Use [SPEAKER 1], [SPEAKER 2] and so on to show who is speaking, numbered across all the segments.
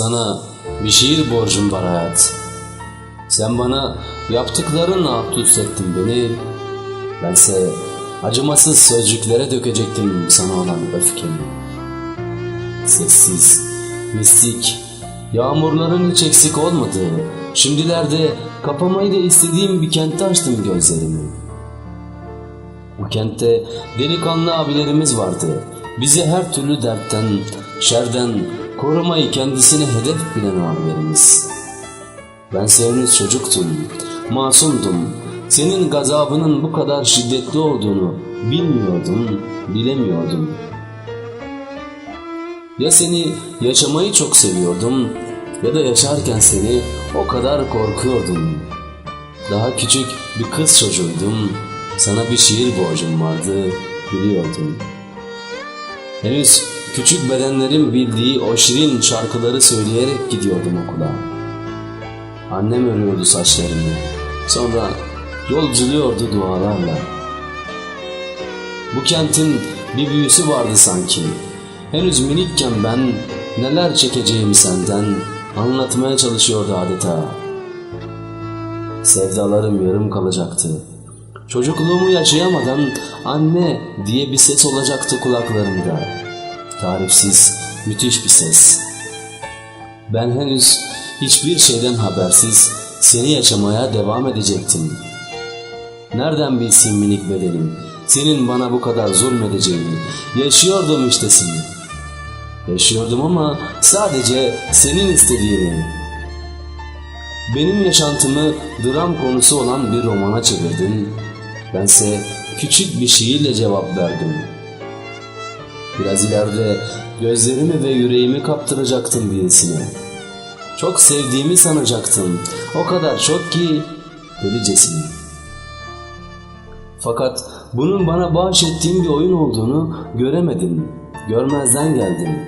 [SPEAKER 1] Sana bir şiir borcum var hayat. Sen bana yaptıklarınla abdüst ettin beni. Bense acımasız sözcüklere dökecektim sana olan öfkemi. Sessiz, mistik, yağmurların hiç eksik olmadığı, şimdilerde kapamayı da istediğim bir kentte açtım gözlerimi. Bu kentte delikanlı abilerimiz vardı. Bizi her türlü dertten, şerden korumayı kendisine hedef bilen abilerimiz. Ben henüz çocuktum, masumdum. Senin gazabının bu kadar şiddetli olduğunu bilmiyordum, bilemiyordum. Ya seni yaşamayı çok seviyordum ya da yaşarken seni o kadar korkuyordum. Daha küçük bir kız çocuğuydum. Sana bir şiir borcum vardı, biliyordum. Henüz küçük bedenlerin bildiği o şirin şarkıları söyleyerek gidiyordum okula. Annem örüyordu saçlarımı. Sonra yolculuyordu dualarla. Bu kentin bir büyüsü vardı sanki. Henüz minikken ben neler çekeceğimi senden anlatmaya çalışıyordu adeta. Sevdalarım yarım kalacaktı. Çocukluğumu yaşayamadan anne diye bir ses olacaktı kulaklarımda. Tarifsiz, müthiş bir ses. Ben henüz hiçbir şeyden habersiz seni yaşamaya devam edecektim. Nereden bilsin minik bedenim senin bana bu kadar zulmedeceğini? Yaşıyordum işte seni. Yaşıyordum ama sadece senin istediğini. Benim yaşantımı dram konusu olan bir romana çevirdin. Bense küçük bir şiirle cevap verdim. Biraz ileride gözlerimi ve yüreğimi kaptıracaktım birisine. Çok sevdiğimi sanacaktım. O kadar çok ki delicesine. Fakat bunun bana bahşettiğim bir oyun olduğunu göremedim. Görmezden geldim.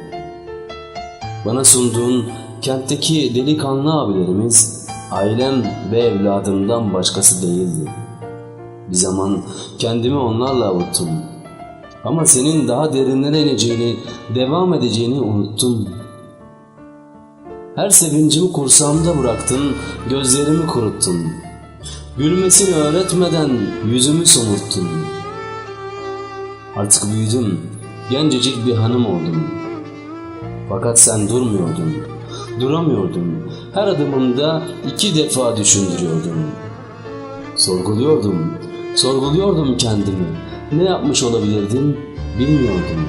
[SPEAKER 1] Bana sunduğun kentteki delikanlı abilerimiz ailem ve evladımdan başkası değildi. Bir zaman kendimi onlarla avuttum. Ama senin daha derinlere ineceğini, devam edeceğini unuttum. Her sevincimi kursağımda bıraktın, gözlerimi kuruttun. Gülmesini öğretmeden yüzümü somurttun. Artık büyüdüm, gencecik bir hanım oldum. Fakat sen durmuyordun, duramıyordun. Her adımımda iki defa düşündürüyordun. Sorguluyordum, sorguluyordum kendimi. Ne yapmış olabilirdim bilmiyordum.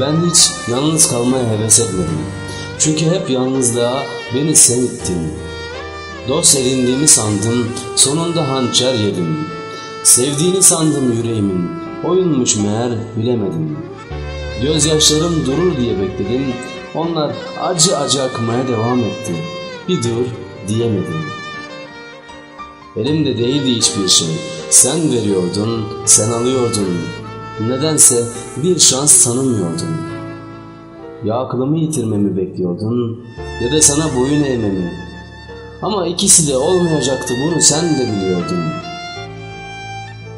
[SPEAKER 1] Ben hiç yalnız kalmaya heves etmedim. Çünkü hep yalnızlığa beni sen ittin. Dost edindiğimi sandım, sonunda hançer yedim. Sevdiğini sandım yüreğimin, oyunmuş meğer bilemedim. Gözyaşlarım durur diye bekledim, onlar acı acı akmaya devam etti. Bir dur diyemedim. Elimde değildi hiçbir şey. Sen veriyordun, sen alıyordun. Nedense bir şans tanımıyordun. Ya aklımı yitirmemi bekliyordun ya da sana boyun eğmemi. Ama ikisi de olmayacaktı bunu sen de biliyordun.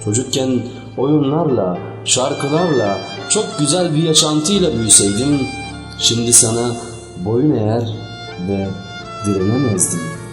[SPEAKER 1] Çocukken oyunlarla, şarkılarla, çok güzel bir yaşantıyla büyüseydim, şimdi sana boyun eğer ve direnemezdim.''